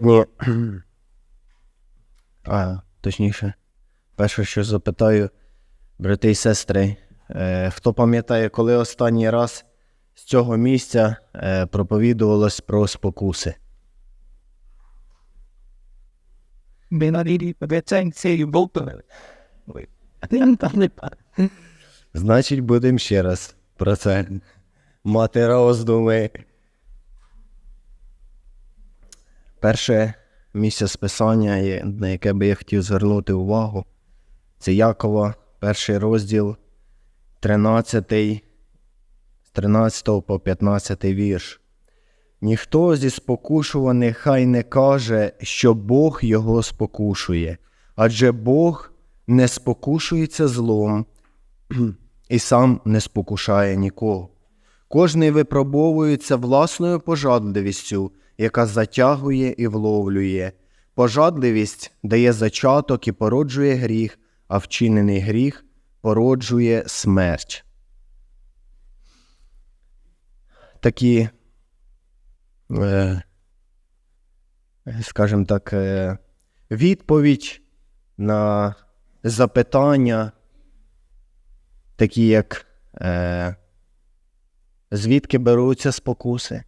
Ні. А, точніше, перше, що запитаю, брати і сестри, е, хто пам'ятає, коли останній раз з цього місця е, проповідувалось про спокуси? Значить, будемо ще раз про це мати роздуми. Перше місце списання, на яке би я хотів звернути увагу, це Якова, перший розділ, 13, з 13 по 15 вірш. Ніхто зі спокушуваних хай не каже, що Бог його спокушує, адже Бог не спокушується злом, і сам не спокушає нікого. Кожний випробовується власною пожадливістю, яка затягує і вловлює. Пожадливість дає зачаток і породжує гріх, а вчинений гріх породжує смерть. Такі, е, скажімо так, е, відповідь на запитання, такі як е, звідки беруться спокуси,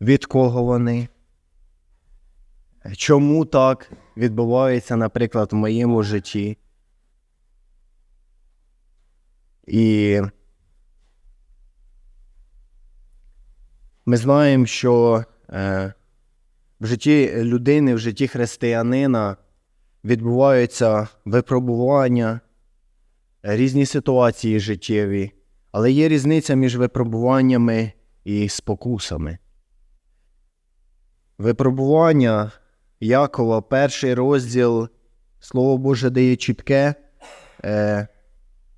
від кого вони, чому так відбувається, наприклад, в моєму житті. І ми знаємо, що е, в житті людини, в житті християнина відбуваються випробування, різні ситуації життєві, але є різниця між випробуваннями і спокусами. Випробування. Якова, перший розділ, Слово Боже дає чітке. Е,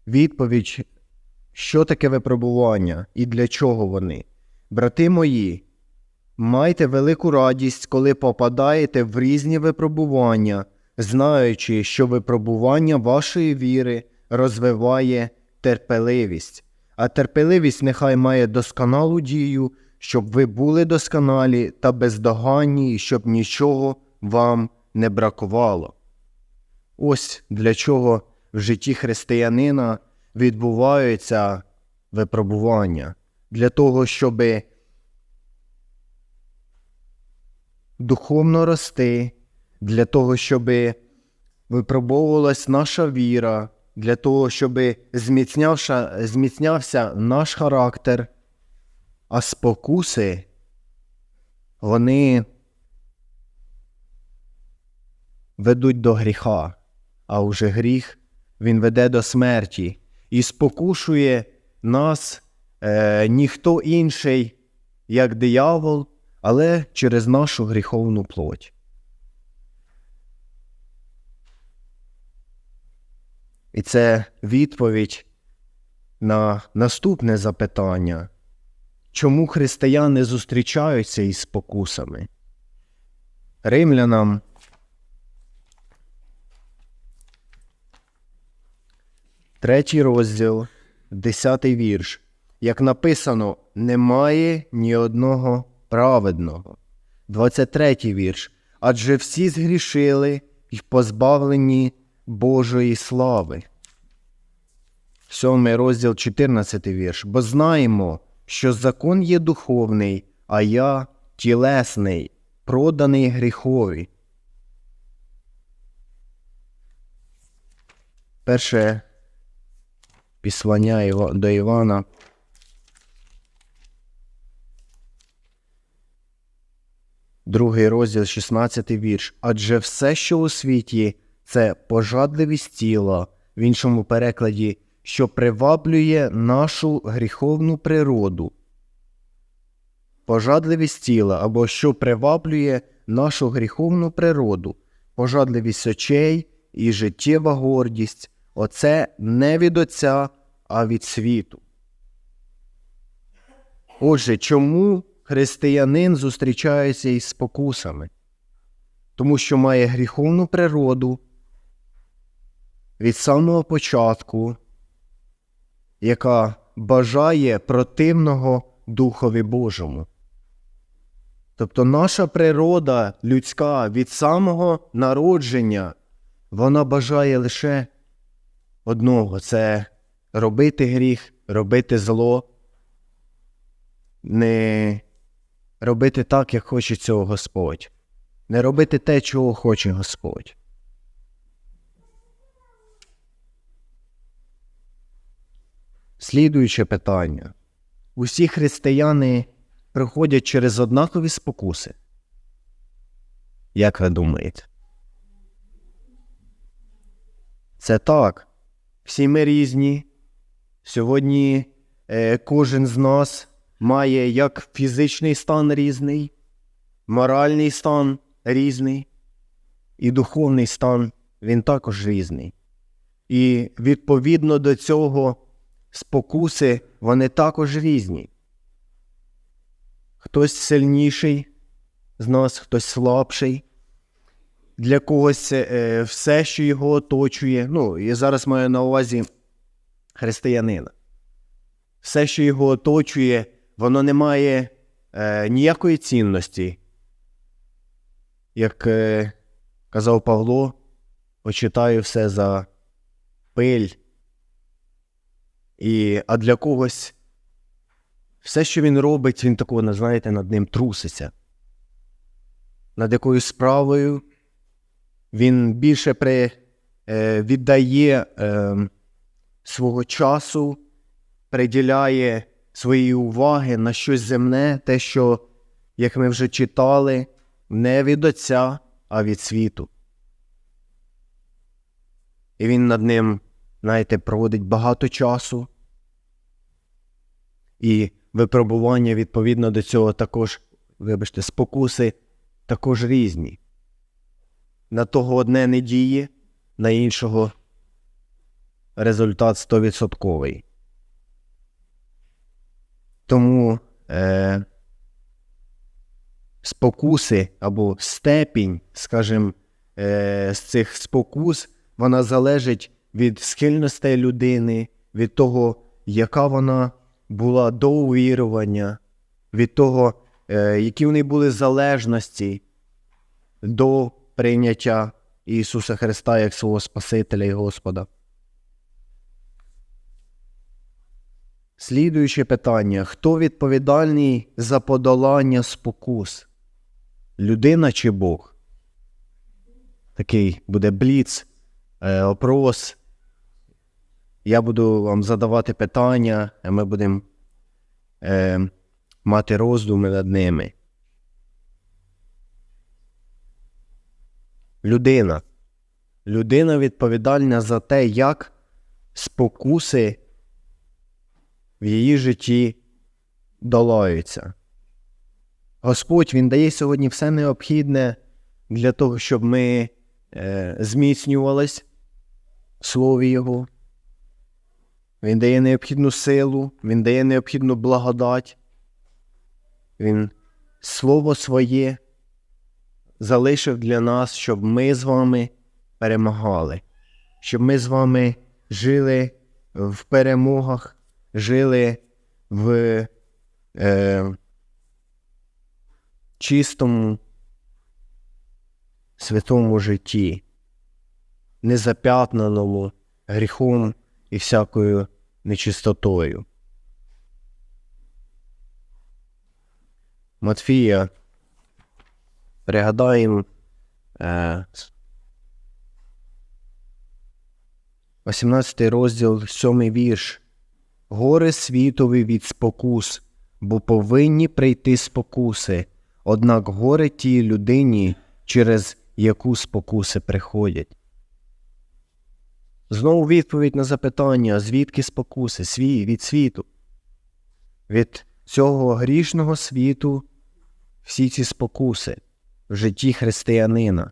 відповідь, що таке випробування і для чого вони. Брати мої, майте велику радість, коли попадаєте в різні випробування, знаючи, що випробування вашої віри розвиває терпеливість, а терпеливість нехай має досконалу дію, щоб ви були досконалі та бездоганні, і щоб нічого вам не бракувало. Ось для чого в житті християнина відбуваються випробування, для того, щоб духовно рости, для того, щоб випробовувалась наша віра, для того, щоб зміцнявся, наш характер, а спокуси, вони ведуть до гріха, а уже гріх він веде до смерті і спокушує нас е, ніхто інший, як диявол, але через нашу гріховну плоть. І це відповідь на наступне запитання, чому християни зустрічаються із спокусами? Римлянам Третій розділ, десятий вірш. Як написано, немає ні одного праведного. 23 вірш. Адже всі згрішили і позбавлені Божої слави. Сьомий розділ, 14 вірш. Бо знаємо, що закон є духовний, а я тілесний, проданий гріхові. Перше післання до Івана. Другий розділ, 16 вірш. Адже все, що у світі, це пожадливість тіла, в іншому перекладі, що приваблює нашу гріховну природу. Пожадливість тіла або що приваблює нашу гріховну природу, пожадливість очей і життєва гордість. Оце не від Отця, а від світу. Отже, чому християнин зустрічається із спокусами? Тому що має гріховну природу від самого початку, яка бажає противного Духові Божому. Тобто наша природа людська від самого народження, вона бажає лише одного це робити гріх, робити зло, не робити так, як хоче цього Господь, не робити те, чого хоче Господь. Слідуюче питання. Усі християни проходять через однакові спокуси. Як ви думаєте? Це так. Всі ми різні. Сьогодні е, кожен з нас має як фізичний стан різний, моральний стан різний, і духовний стан він також різний. І відповідно до цього спокуси вони також різні. Хтось сильніший з нас, хтось слабший. Для когось е, все, що його оточує. Ну, я зараз маю на увазі християнина. Все, що його оточує, воно не має е, ніякої цінності. Як е, казав Павло, почитаю все за пиль. І, а для когось все, що він робить, він такого, знаєте, над ним труситься. Над якоюсь справою він більше при, е, віддає е, свого часу, приділяє своєї уваги на щось земне, те, що, як ми вже читали, не від Отця, а від світу. І він над ним, знаєте, проводить багато часу. І випробування відповідно до цього також, вибачте, спокуси також різні. На того одне не діє, на іншого результат стовідсотковий. Тому е, спокуси або степінь, скажімо, е, з цих спокус, вона залежить від схильностей людини, від того, яка вона була до увірування, від того, е, які в неї були залежності до прийняття Ісуса Христа як свого Спасителя і Господа. Слідуюче питання: хто відповідальний за подолання спокус? Людина чи Бог? Такий буде бліц, е, опрос. Я буду вам задавати питання, ми будемо е, мати роздуми над ними. Людина. Людина відповідальна за те, як спокуси в її житті долаються. Господь Він дає сьогодні все необхідне для того, щоб ми е, зміцнювались в Слові Його. Він дає необхідну силу, Він дає необхідну благодать. Він Слово своє залишив для нас, щоб ми з вами перемагали, щоб ми з вами жили в перемогах, жили в е, чистому, святому житті, незап'ятнаному гріхом і всякою нечистотою. Матфія, пригадаємо е, 18 розділ, 7 вірш. Горе світові від спокус, бо повинні прийти спокуси, однак горе тій людині, через яку спокуси приходять. Знову відповідь на запитання, звідки спокуси? Свій від світу. Від цього грішного світу всі ці спокуси в житті християнина.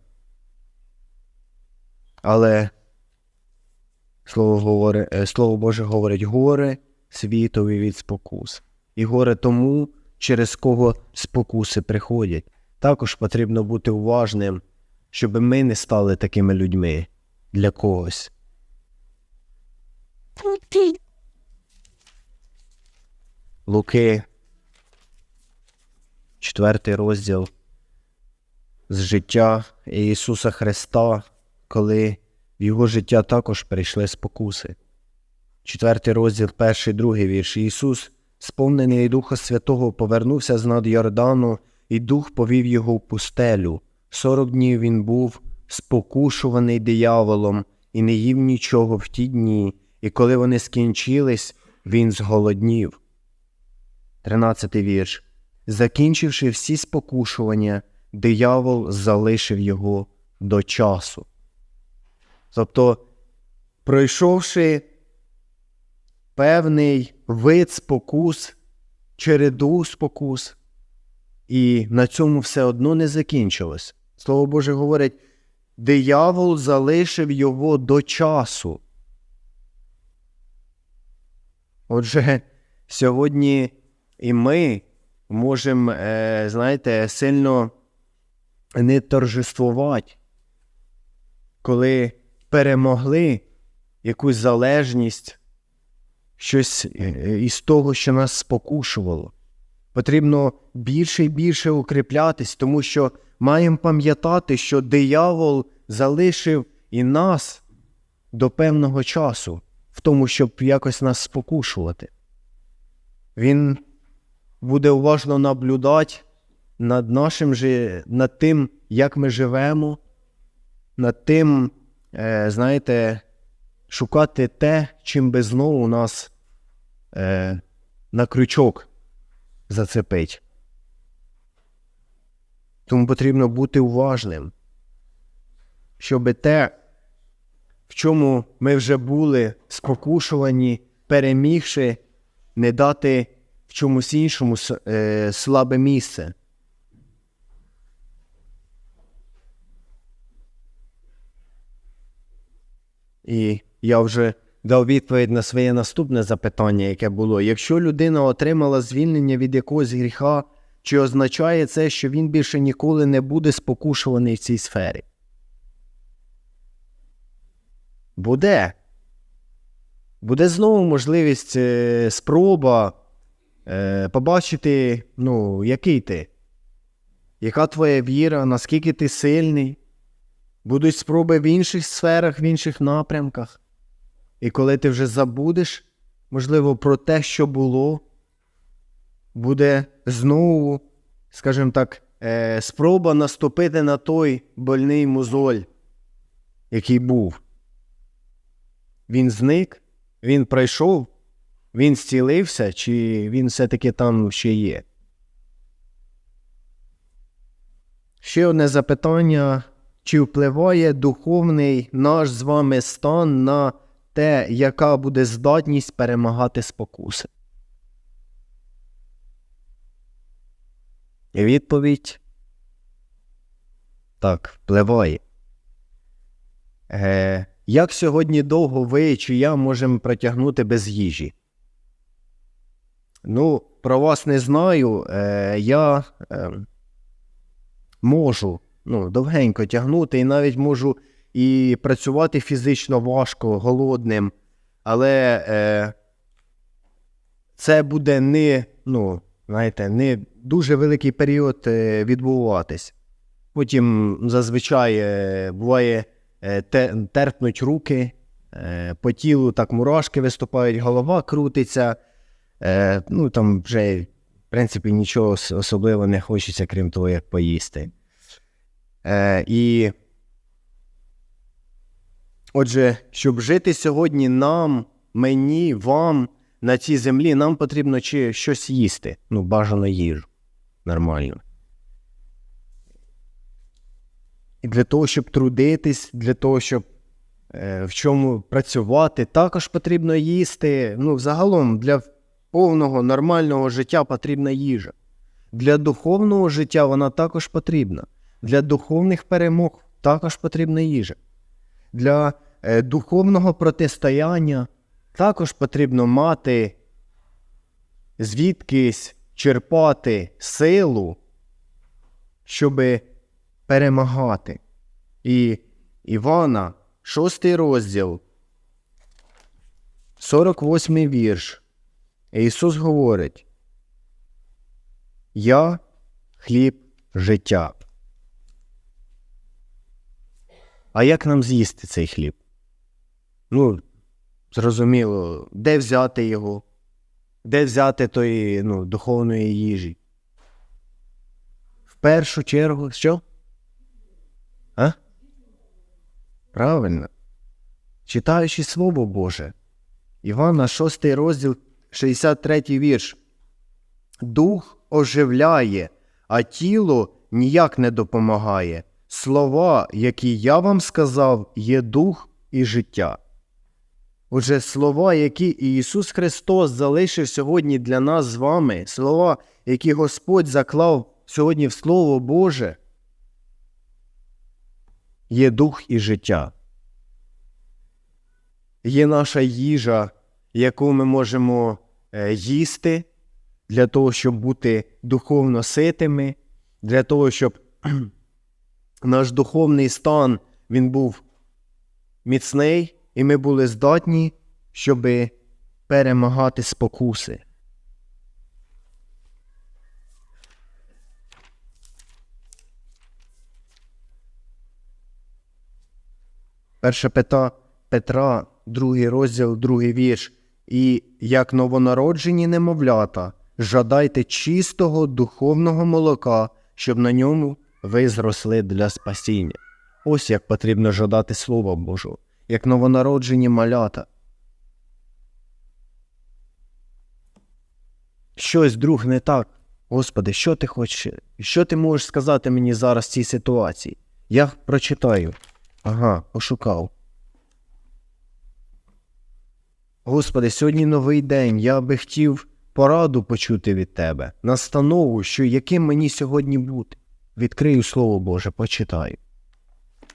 Але Слово, говорить, е, Слово Боже говорить горе світові від спокус. І горе тому, через кого спокуси приходять. Також потрібно бути уважним, щоб ми не стали такими людьми для когось. Луки, четвертий розділ з життя Ісуса Христа, коли в Його життя також прийшли спокуси. Четвертий розділ, перший, другий вірш. Ісус, сповнений Духа Святого, повернувся з над Йордану, і Дух повів його в пустелю. Сорок днів він був спокушуваний дияволом і не їв нічого в ті дні, і коли вони скінчились, він зголоднів. Тринадцятий вірш. Закінчивши всі спокушування, диявол залишив його до часу. Тобто, пройшовши певний вид спокус, череду спокус, і на цьому все одно не закінчилось. Слово Боже говорить, диявол залишив його до часу. Отже, сьогодні і ми можемо, е, знаєте, сильно не торжествувати, коли перемогли якусь залежність, щось е, із того, що нас спокушувало. Потрібно більше і більше укріплятись, тому що маємо пам'ятати, що диявол залишив і нас до певного часу в тому, щоб якось нас спокушувати. Він буде уважно наблюдати над нашим над тим, як ми живемо, над тим, е, знаєте, шукати те, чим би знову нас е, на крючок зацепить. Тому потрібно бути уважним, щоб те, в чому ми вже були спокушувані, перемігши, не дати в чомусь іншому е, слабе місце. І я вже дав відповідь на своє наступне запитання, яке було: якщо людина отримала звільнення від якогось гріха, чи означає це, що він більше ніколи не буде спокушуваний в цій сфері? Буде. Буде знову можливість е, спроба е, побачити, ну, який ти, яка твоя віра, наскільки ти сильний. Будуть спроби в інших сферах, в інших напрямках. І коли ти вже забудеш, можливо, про те, що було, буде знову, скажімо так, е, спроба наступити на той больний мозоль, який був. Він зник, він пройшов, він зцілився, чи він все-таки там ще є. Ще одне запитання. Чи впливає духовний наш з вами стан на те, яка буде здатність перемагати спокуси? І відповідь так, впливає. Е, як сьогодні довго ви чи я можемо протягнути без їжі? Ну, про вас не знаю. Е, я е, можу ну, довгенько тягнути, і навіть можу і працювати фізично важко, голодним. Але е, це буде не, ну, знаєте, не дуже великий період е, відбуватись. Потім зазвичай е, буває терпнуть руки, е, по тілу так мурашки виступають, голова крутиться. Е, ну, там вже, в принципі, нічого ос- особливо не хочеться, крім того, як поїсти. Е, і отже, щоб жити сьогодні нам, мені, вам на цій землі, нам потрібно чи щось їсти. Ну, бажано їжу. Нормально. І для того, щоб трудитись, для того, щоб е, в чому працювати, також потрібно їсти. Ну, загалом, для повного нормального життя потрібна їжа. Для духовного життя вона також потрібна. Для духовних перемог також потрібна їжа. Для е, духовного протистояння також потрібно мати звідкись черпати силу, щоб перемагати. І Івана, 6 розділ, 48 вірш. Ісус говорить: Я хліб життя. А як нам з'їсти цей хліб? Ну, зрозуміло, де взяти його? Де взяти тої ну, духовної їжі? В першу чергу, що? А? Правильно. Читаючи Слово Боже. Івана, 6 розділ, 63 вірш. Дух оживляє, а тіло ніяк не допомагає. Слова, які я вам сказав, є дух і життя. Отже, слова, які Ісус Христос залишив сьогодні для нас з вами, слова, які Господь заклав сьогодні в Слово Боже, є дух і життя. Є наша їжа, яку ми можемо е, їсти для того, щоб бути духовно ситими, для того, щоб наш духовний стан він був міцний, і ми були здатні, щоб перемагати спокуси. Перша Петра, Петра, другий розділ, другий вірш. І як новонароджені немовлята, жадайте чистого духовного молока, щоб на ньому ви зросли для спасіння. Ось як потрібно жадати Слова Божого, як новонароджені малята. Щось, друг, не так. Господи, що ти хочеш? Що ти можеш сказати мені зараз в цій ситуації? Я прочитаю. Ага, пошукав. Господи, сьогодні новий день. Я би хотів пораду почути від Тебе, настанову, що яким мені сьогодні бути. Відкрию Слово Боже, почитаю.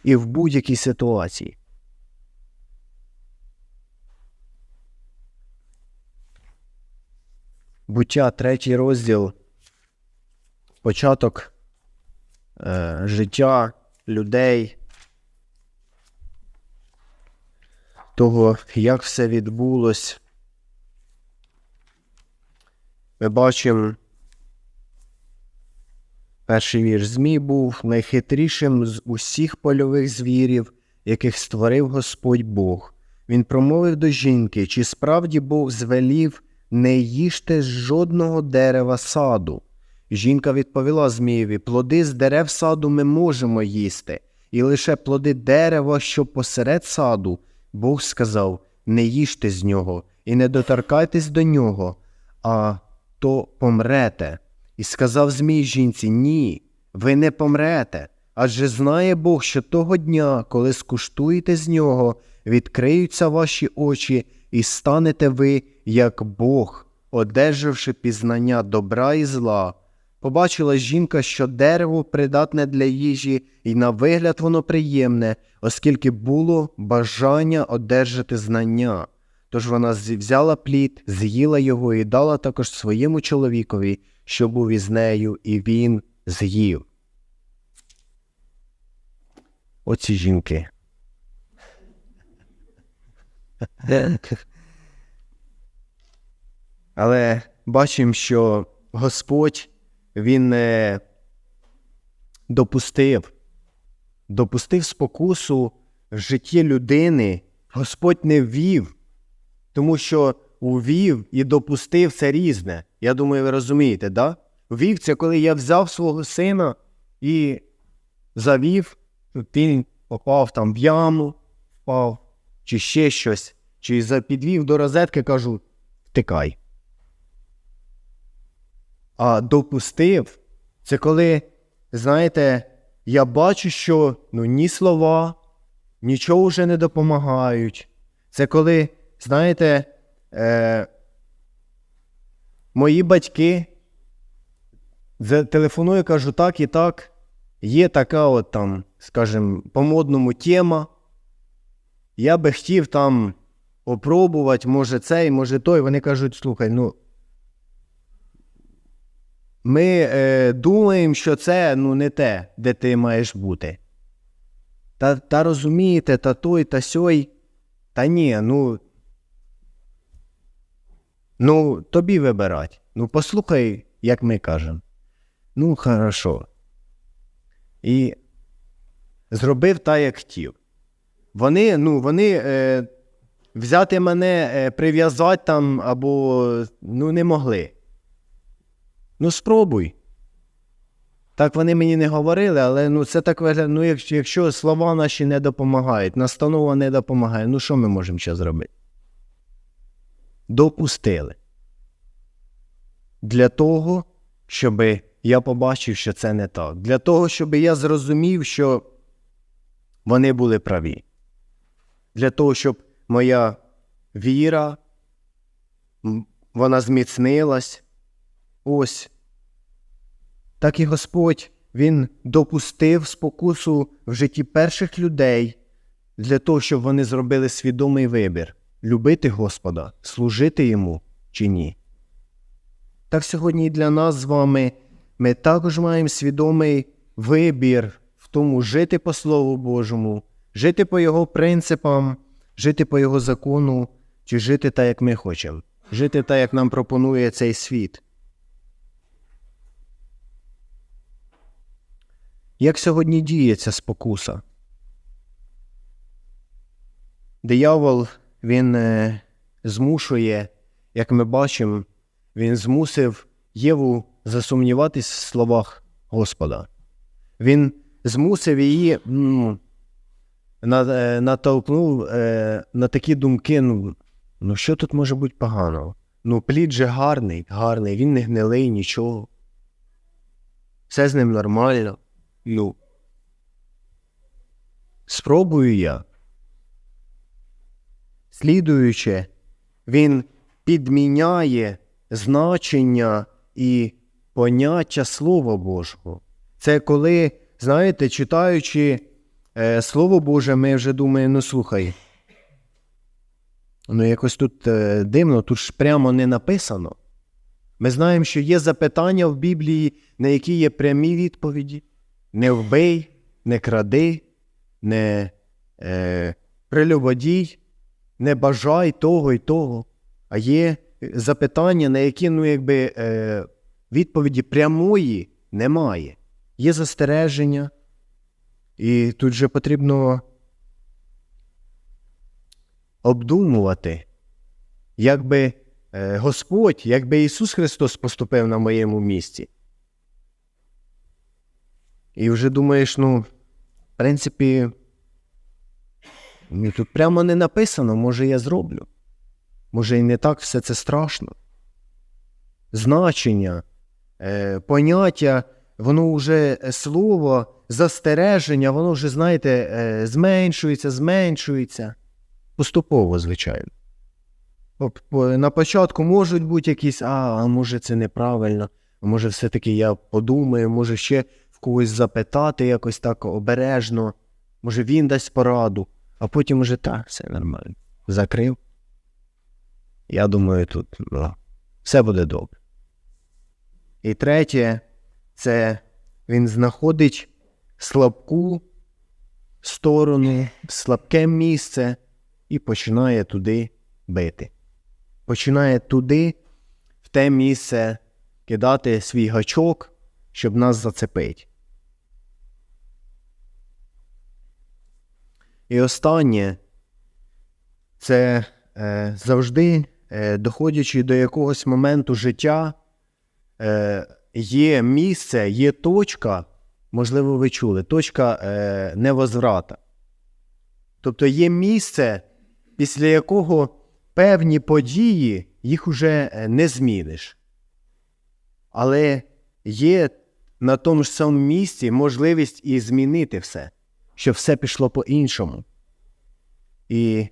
І в будь-якій ситуації. Буття, третій розділ, початок е, життя людей, того, як все відбулось. Ми бачимо, перший вірш Змій був найхитрішим з усіх польових звірів, яких створив Господь Бог. Він промовив до жінки, чи справді Бог звелів не їжте з жодного дерева саду. Жінка відповіла Змієві, плоди з дерев саду ми можемо їсти, і лише плоди дерева, що посеред саду, Бог сказав, не їжте з нього і не доторкайтесь до нього, а то помрете. І сказав Змій жінці, ні, ви не помрете. Адже знає Бог, що того дня, коли скуштуєте з нього, відкриються ваші очі, і станете ви, як Бог, одержавши пізнання добра і зла. Побачила жінка, що дерево придатне для їжі, і на вигляд воно приємне, оскільки було бажання одержати знання. Тож вона взяла плід, з'їла його і дала також своєму чоловікові, що був із нею, і він з'їв. Оці жінки. Але бачимо, що Господь він не допустив, допустив спокусу в житті людини. Господь не ввів, тому що увів і допустив це різне. Я думаю, ви розумієте, да? Ввів це, коли я взяв свого сина і завів, він попав там в яму, впав, чи ще щось, чи підвів до розетки, кажу, втикай. А допустив, це коли, знаєте, я бачу, що ну, ні слова, нічого вже не допомагають. Це коли, знаєте, е, мої батьки телефоную, кажу, так і так. Є така, от там, скажімо, по-модному тема. Я би хотів там попробувати, може цей, може той. Вони кажуть, слухай, ну. Ми е, думаємо, що це ну, не те, де ти маєш бути. Та, та розумієте, та той, та сьой. Та ні, ну. Ну, тобі вибирать. Ну, послухай, як ми кажемо. Ну, хорошо. І зробив так, як хотів. Вони, ну, вони е, взяти мене, е, прив'язати там або ну, не могли. Ну, спробуй. Так вони мені не говорили, але ну, це так виглядає. Ну, якщо, якщо слова наші не допомагають, настанова не допомагає, ну що ми можемо ще зробити? Допустили. Для того, щоб я побачив, що це не так. Для того, щоб я зрозумів, що вони були праві. Для того, щоб моя віра вона зміцнилась. Ось. Так і Господь Він допустив спокусу в житті перших людей для того, щоб вони зробили свідомий вибір любити Господа, служити йому чи ні. Так сьогодні і для нас з вами ми також маємо свідомий вибір в тому жити по Слову Божому, жити по Його принципам, жити по Його закону, чи жити так, як ми хочемо, жити так, як нам пропонує цей світ. Як сьогодні діє ця спокуса? Диявол, він е, змушує, як ми бачимо, він змусив Єву засумніватись в словах Господа. Він змусив її ну, е, натовкнув е, на такі думки: ну, ну що тут може бути поганого? Ну, плід же гарний, гарний, він не гнилий, нічого. Все з ним нормально. Ну. Спробую я. Слідуючи, він підміняє значення і поняття Слова Божого. Це коли, знаєте, читаючи е, Слово Боже, ми вже думаємо, ну слухай. Ну, якось тут е, дивно, тут ж прямо не написано. Ми знаємо, що є запитання в Біблії, на які є прямі відповіді. Не вбий, не кради, не е, прелюбодій, не бажай того і того. А є запитання, на які ну, якби, е, відповіді прямої немає. Є застереження, і тут же потрібно обдумувати, якби е, Господь, якби Ісус Христос поступив на моєму місці. І вже думаєш, ну, в принципі, ну, тут прямо не написано, може, я зроблю. Може, і не так все це страшно. Значення, е, поняття, воно вже е, слово, застереження, воно вже, знаєте, е, зменшується, зменшується. Поступово, звичайно. На початку можуть бути якісь, а, а може це неправильно, може все-таки я подумаю, може ще когось запитати якось так обережно, може він дасть пораду, а потім уже так, все нормально. Закрив. Я думаю, тут ну, все буде добре. І третє, це він знаходить слабку сторону, слабке місце і починає туди бити. Починає туди, в те місце, кидати свій гачок, щоб нас зацепити. І останнє це е, завжди, е, доходячи до якогось моменту життя, е, є місце, є точка, можливо, ви чули, точка е, невозврата. Тобто є місце, після якого певні події їх уже е, не зміниш. Але є на тому ж самому місці можливість і змінити все, щоб все пішло по-іншому. І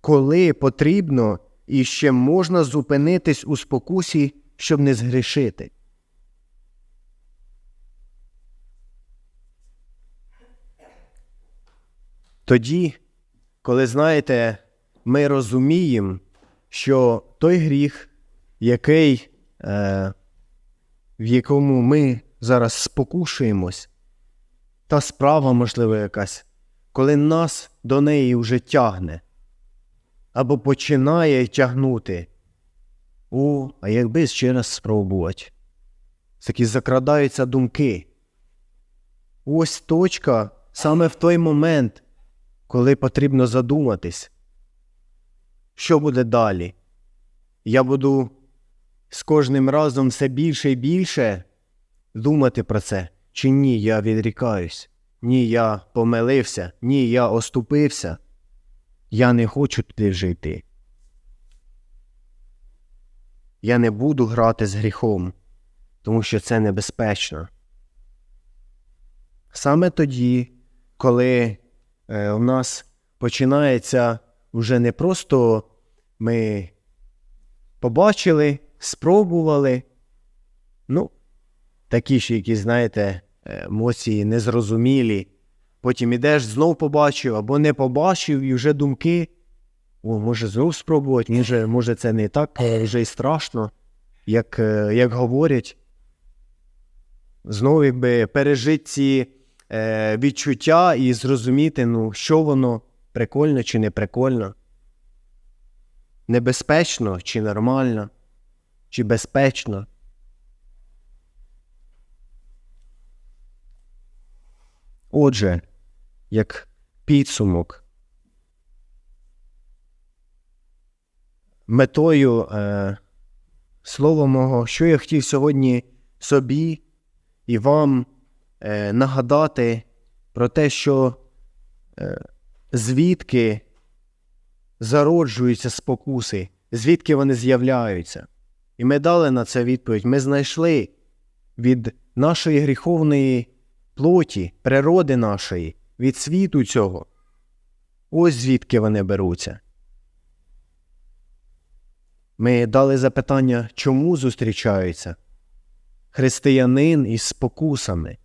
коли потрібно і ще можна зупинитись у спокусі, щоб не згрішити. Тоді, коли знаєте, ми розуміємо, що той гріх, який, е, в якому ми зараз спокушуємось, та справа, можливо, якась, коли нас до неї вже тягне, або починає тягнути. О, а якби ще раз спробувати. такі закрадаються думки. Ось точка саме в той момент, коли потрібно задуматись, що буде далі. Я буду з кожним разом все більше і більше думати про це, чи ні, я відрікаюсь, ні, я помилився, ні, я оступився. Я не хочу туди вже йти. Я не буду грати з гріхом, тому що це небезпечно. Саме тоді, коли е, у нас починається вже не просто ми побачили, спробували, ну, такі ж якісь, знаєте, е, емоції незрозумілі. Потім ідеш, знов побачив або не побачив, і вже думки. О, може знов спробувати, може, може це не так вже й страшно, як, е, як говорять. Знову якби пережити ці е, відчуття і зрозуміти, ну, що воно прикольно чи не прикольно. Небезпечно чи нормально, чи безпечно. Отже, як підсумок, метою е, слова мого, що я хотів сьогодні собі і вам е, нагадати про те, що е, звідки зароджуються спокуси, звідки вони з'являються. І ми дали на це відповідь. Ми знайшли від нашої гріховної плоті, природи нашої, від світу цього. Ось звідки вони беруться. Ми дали запитання, чому зустрічаються християнин із спокусами.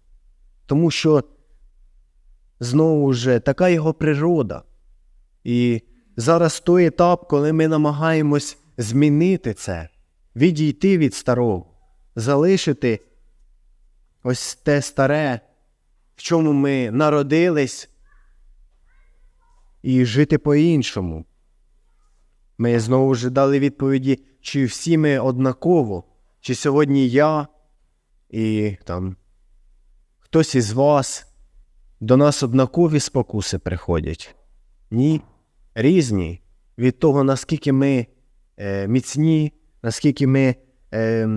Тому що знову ж така його природа. І зараз той етап, коли ми намагаємось змінити це, відійти від старого, залишити ось те старе, в чому ми народились, і жити по-іншому. Ми знову ж дали відповіді, чи всі ми однаково, чи сьогодні я і там хтось із вас до нас однакові спокуси приходять. Ні, різні від того, наскільки ми е, міцні, наскільки ми е,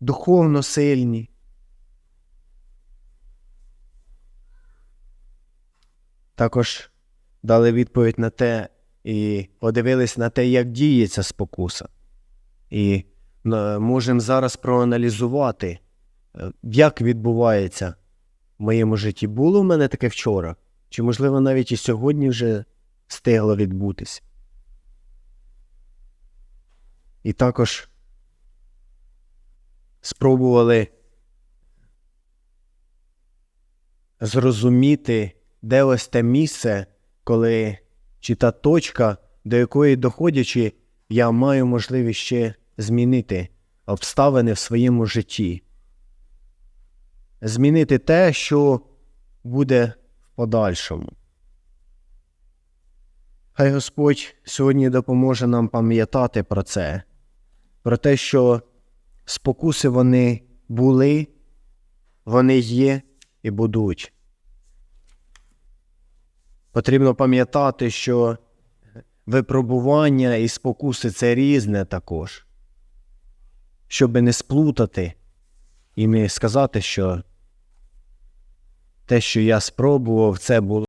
духовно сильні. Також дали відповідь на те і подивились на те, як діється спокуса. І можемо зараз проаналізувати, е, як відбувається в моєму житті. Було в мене таке вчора, чи, можливо, навіть і сьогодні вже встигло відбутись. І також спробували зрозуміти, де ось те місце, коли чи та точка, до якої доходячи, я маю можливість ще змінити обставини в своєму житті. Змінити те, що буде в подальшому. Хай Господь сьогодні допоможе нам пам'ятати про це, про те, що спокуси вони були, вони є і будуть. Потрібно пам'ятати, що випробування і спокуси це різне також. Щоб не сплутати і не сказати, що те, що я спробував, це було.